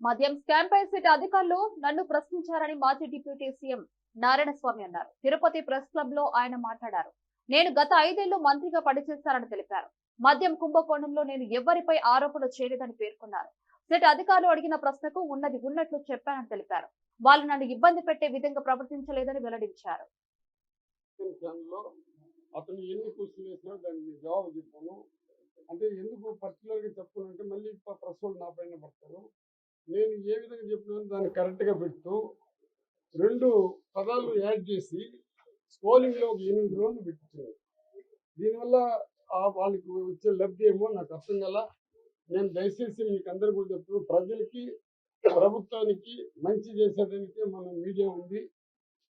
మద్యం స్కామ్ పై సిట్ అధికారులు నన్ను ప్రశ్నించారని మాజీ డిప్యూటీ సీఎం నారాయణస్వామి అన్నారు. తిరుపతి ప్రెస్ క్లబ్లో ఆయన మాట్లాడారు. నేను గత ఐదేళ్ళు మంత్రిగా పనిచేస్తానని తెలిపారు. మద్యం కుంభకోణంలో నేను ఎవరిపై ఆరోపణలు చేయలేదని పేర్కొన్నారు. సిట్ అధికారులు అడిగిన ప్రశ్నకు ఉన్నది ఉన్నట్లు చెప్పానని తెలిపారు. వాళ్ళు నన్ను ఇబ్బంది పెట్టే విధంగా ప్రవర్తించలేదని వెల్లడించారు. అతను ఎన్ని క్వశ్చన్ వేసినా దానికి జవాబు చెప్పాను. అంటే ఎందుకు పర్టికులర్గా చెప్తానంటే మళ్ళీ ప్రశ్నలు నా పైన పడతారు. నేను ఏ విధంగా చెప్పినానో దాన్ని కరెక్ట్గా పెడుతూ రెండు పదాలు యాడ్ చేసి స్పోలింగ్లో ఒక ఎనిమిది రోజులు పెట్టించాను దీనివల్ల ఆ వాళ్ళకి వచ్చే లబ్ధి ఏమో నాకు అర్థం కల. నేను దయచేసి మీకు అందరు కూడా చెప్తున్నాను ప్రజలకి ప్రభుత్వానికి మంచి చేసేదానికే మన మీడియా ఉంది.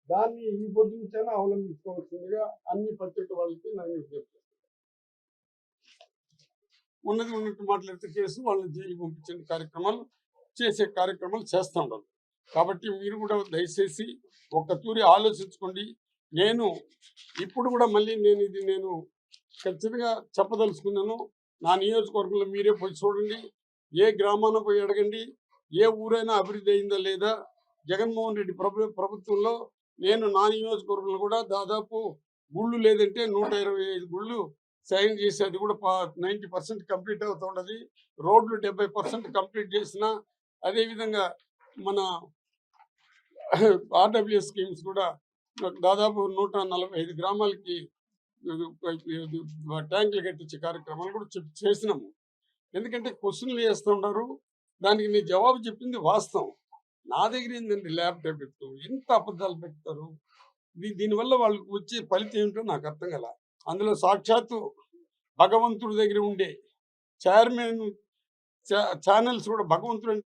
దాన్ని ఈ పొద్దు నుంచైనా అవలంబించుకోవాల్సిందిగా అన్ని పత్రిక వాళ్ళకి నేను చెప్తాను ఉన్నది ఉన్నట్టు మాట్లాడితే కేసు వాళ్ళని జైలు పంపించిన కార్యక్రమాలు. చేసే కార్యక్రమాలు చేస్తూ ఉండాలి కాబట్టి మీరు కూడా దయచేసి ఒక్క తూరి ఆలోచించుకోండి. నేను ఇప్పుడు కూడా మళ్ళీ నేను ఇది నేను ఖచ్చితంగా చెప్పదలుచుకున్నాను. నా నియోజకవర్గంలో మీరే పోయి చూడండి. ఏ గ్రామాన పోయి అడగండి. ఏ ఊరైనా అభివృద్ధి అయిందా లేదా? జగన్మోహన్ రెడ్డి ప్రభు ప్రభుత్వంలో నేను నా నియోజకవర్గంలో కూడా దాదాపు గుళ్ళు లేదంటే నూట ఇరవై ఐదు గుళ్ళు సైన్ చేసి అది కూడా నైంటీ పర్సెంట్ కంప్లీట్ అవుతుండదు రోడ్లు డెబ్బై పర్సెంట్ కంప్లీట్ చేసిన అదేవిధంగా మన ఆర్డబ్ల్యూఎస్ స్కీమ్స్ కూడా దాదాపు నూట నలభై ఐదు గ్రామాలకి ట్యాంకులు కట్టించే కార్యక్రమాలు కూడా చెప్- చేసినాము. ఎందుకంటే క్వశ్చన్లు వేస్తున్నారు దానికి నేను జవాబు చెప్పింది వాస్తవం. నా దగ్గర ఏంటంటే ల్యాప్టాప్ పెట్టు ఎంత అబద్ధాలు పెడతారు. దీనివల్ల వాళ్ళకి వచ్చే ఫలితం ఏమిటో నాకు అర్థం కల. అందులో సాక్షాత్తు భగవంతుడి దగ్గర ఉండే చైర్మన్ ఛానల్స్ కూడా భగవంతుడు